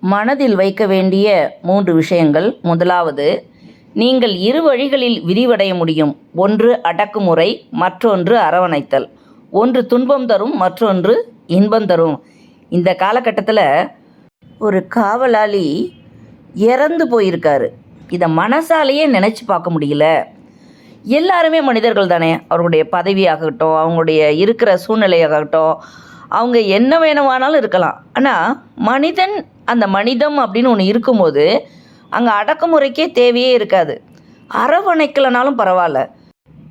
மனதில் வைக்க வேண்டிய மூன்று விஷயங்கள். முதலாவது நீங்கள் இரு வழிகளில் விரிவடைய முடியும். ஒன்று அடக்குமுறை மற்றொன்று அரவணைத்தல். ஒன்று துன்பம் தரும் மற்றொன்று இன்பம் தரும். இந்த காலகட்டத்தில் ஒரு காவலாளி இறந்து போயிருக்காரு. இதை மனசாலேயே நினச்சி பார்க்க முடியல. எல்லாருமே மனிதர்கள் தானே. அவர்களுடைய பதவியாகட்டும் அவங்களுடைய இருக்கிற சூழ்நிலையாகட்டும் அவங்க என்ன வேணுமானாலும் இருக்கலாம். ஆனால் மனிதன் அந்த மனிதம் அப்படின்னு ஒன்று இருக்கும்போது அங்கே அடக்குமுறைக்கே தேவையே இருக்காது. அரவணைக்கலைனாலும் பரவாயில்ல.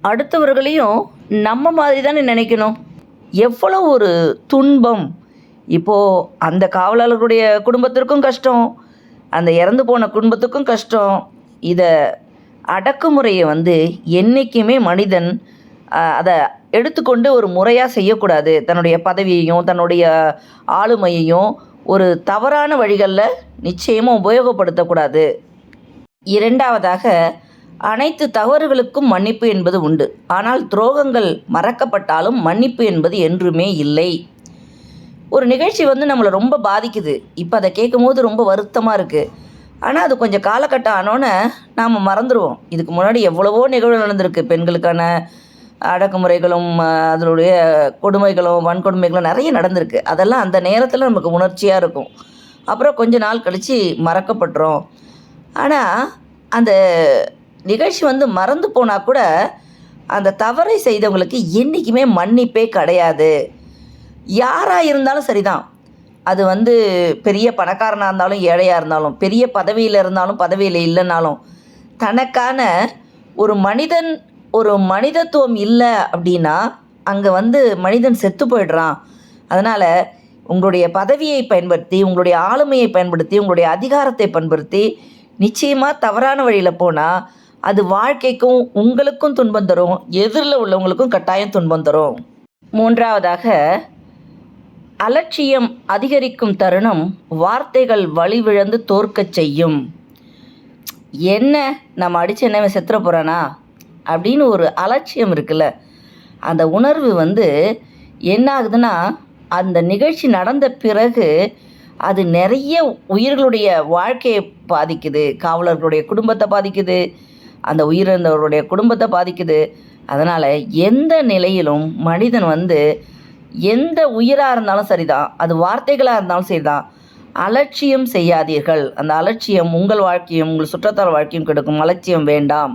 அடுத்தவர்களையும் நம்ம மாதிரி தானே நினைக்கணும். எவ்வளோ ஒரு துன்பம். இப்போது அந்த காவலாளர்களுடைய குடும்பத்திற்கும் கஷ்டம். அந்த இறந்து போன குடும்பத்துக்கும் கஷ்டம். இதை அடக்குமுறையை வந்து என்றைக்குமே மனிதன் அதை எடுத்துக்கொண்டு ஒரு முறையாக செய்யக்கூடாது. தன்னுடைய பதவியையும் தன்னுடைய ஆளுமையையும் ஒரு தவறான வழிகளில் நிச்சயமாக உபயோகப்படுத்தக்கூடாது. இரண்டாவதாக அனைத்து தவறுகளுக்கும் மன்னிப்பு என்பது உண்டு. ஆனால் துரோகங்கள் மறக்கப்பட்டாலும் மன்னிப்பு என்பது என்றுமே இல்லை. ஒரு நிகழ்ச்சி வந்து நம்மளை ரொம்ப பாதிக்குது. இப்போ அதை கேட்கும்போது ரொம்ப வருத்தமாக இருக்குது ஆனால் அது கொஞ்சம் காலகட்டம் ஆனோன்னே நாம் மறந்துடுவோம் இதுக்கு முன்னாடி எவ்வளவோ நிகழ்வு நடந்திருக்கு. பெண்களுக்கான அடக்குமுறைகளும் அதனுடைய கொடுமைகளும் வன்கொடுமைகளும் நிறைய நடந்திருக்கு. அதெல்லாம் அந்த நேரத்தில் நமக்கு உணர்ச்சியாக இருக்கும். அப்புறம் கொஞ்ச நாள் கழித்து மறக்கப்பட்டுரும். ஆனால் அந்த நிகழ்ச்சி வந்து மறந்து போனால் கூட அந்த தவறை செய்தவங்களுக்கு என்றைக்குமே மன்னிப்பே கிடையாது. யாராக இருந்தாலும் சரிதான். அது வந்து பெரிய பணக்காரனாக இருந்தாலும் ஏழையாக இருந்தாலும் பெரிய பதவியில் இருந்தாலும் பதவியில் இல்லைனாலும் தனக்கான ஒரு மனிதன் ஒரு மனிதத்துவம் இல்லை அப்படின்னா அங்கே வந்து மனிதன் செத்து போயிடுறான். அதனால் உங்களுடைய பதவியை பயன்படுத்தி உங்களுடைய ஆளுமையை பயன்படுத்தி உங்களுடைய அதிகாரத்தை பயன்படுத்தி நிச்சயமாக தவறான வழியில் போனால் அது வாழ்க்கைக்கும் உங்களுக்கும் துன்பம் தரும் எதிரில் உள்ளவங்களுக்கும் கட்டாயம் துன்பம் தரும். மூன்றாவதாக அலட்சியம் அதிகரிக்கும் தருணம் வார்த்தைகள் வழிவிழந்து தோற்கச் செய்யும். என்ன நம்ம அடிச்சு என்ன செத்துற போகிறானா அப்படின்னு ஒரு அலட்சியம் இருக்குல்ல. அந்த உணர்வு வந்து என்ன ஆகுதுன்னா அந்த நிகழ்ச்சி நடந்த பிறகு அது நிறைய உயிர்களுடைய வாழ்க்கையை பாதிக்குது. காவலர்களுடைய குடும்பத்தை பாதிக்குது. அந்த உயிரிழந்தவருடைய குடும்பத்தை பாதிக்குது. அதனால் எந்த நிலையிலும் மனிதன் வந்து எந்த உயிராக இருந்தாலும் சரிதான். அது வார்த்தைகளாக இருந்தாலும் சரிதான். அலட்சியம் செய்யாதீர்கள். அந்த அலட்சியம் உங்கள் வாழ்க்கையும் உங்கள் சுற்றத்தார் வாழ்க்கையும் கெடுக்கும். அலட்சியம் வேண்டாம்.